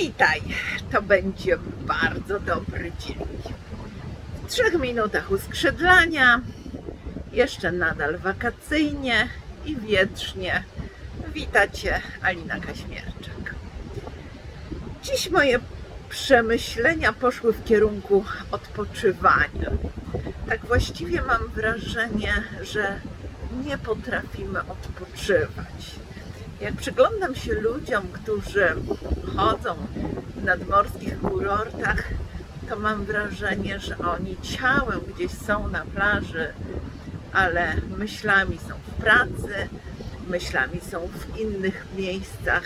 Witaj, to będzie bardzo dobry dzień. W trzech minutach uskrzydlania, jeszcze nadal wakacyjnie i wietrznie. Wita Cię Alina Kaśmierczak. Dziś moje przemyślenia poszły w kierunku odpoczywania. Tak właściwie mam wrażenie, że nie potrafimy odpoczywać. Jak przyglądam się ludziom, którzy chodzą w nadmorskich kurortach, to mam wrażenie, że oni ciałem gdzieś są na plaży, ale myślami są w pracy, myślami są w innych miejscach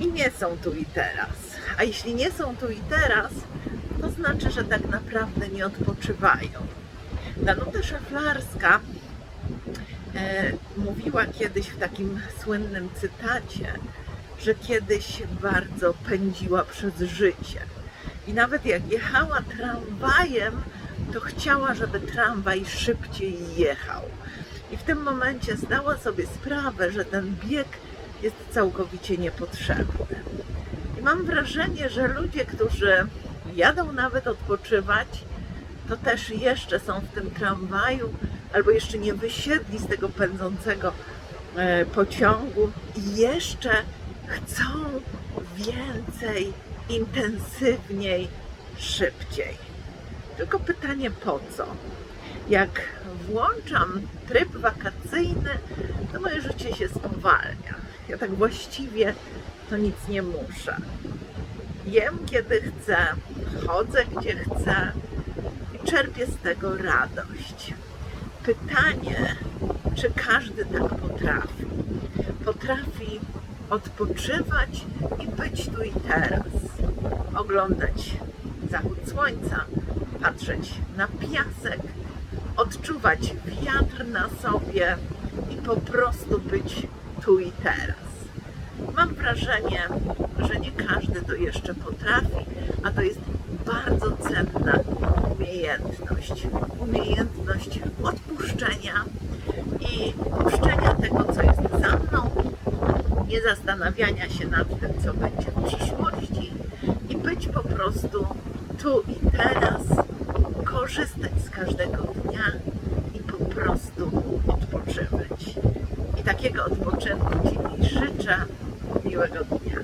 i nie są tu i teraz. A jeśli nie są tu i teraz, to znaczy, że tak naprawdę nie odpoczywają. Danuta Szaflarska mówiła kiedyś w takim słynnym cytacie, że kiedyś bardzo pędziła przez życie. I nawet jak jechała tramwajem, to chciała, żeby tramwaj szybciej jechał. I w tym momencie zdała sobie sprawę, że ten bieg jest całkowicie niepotrzebny. I mam wrażenie, że ludzie, którzy jadą nawet odpoczywać, to też jeszcze są w tym tramwaju, albo jeszcze nie wysiedli z tego pędzącego e, pociągu i jeszcze chcą więcej, intensywniej, szybciej. Tylko pytanie po co? Jak włączam tryb wakacyjny, to moje życie się spowalnia. Ja tak właściwie to nic nie muszę. Jem kiedy chcę, chodzę gdzie chcę i czerpię z tego radość. Pytanie, czy każdy tak potrafi? Potrafi odpoczywać i być tu i teraz, oglądać zachód słońca, patrzeć na piasek, odczuwać wiatr na sobie i po prostu być tu i teraz. Mam wrażenie, że nie każdy to jeszcze potrafi, a to jest bardzo cenna umiejętność. Umiejętność odpuszczenia i puszczenia tego, co jest za mną, nie zastanawiania się nad tym, co będzie w przyszłości i być po prostu tu i teraz, korzystać z każdego dnia i po prostu odpoczywać. I takiego odpoczynku Ci życzę. Miłego dnia.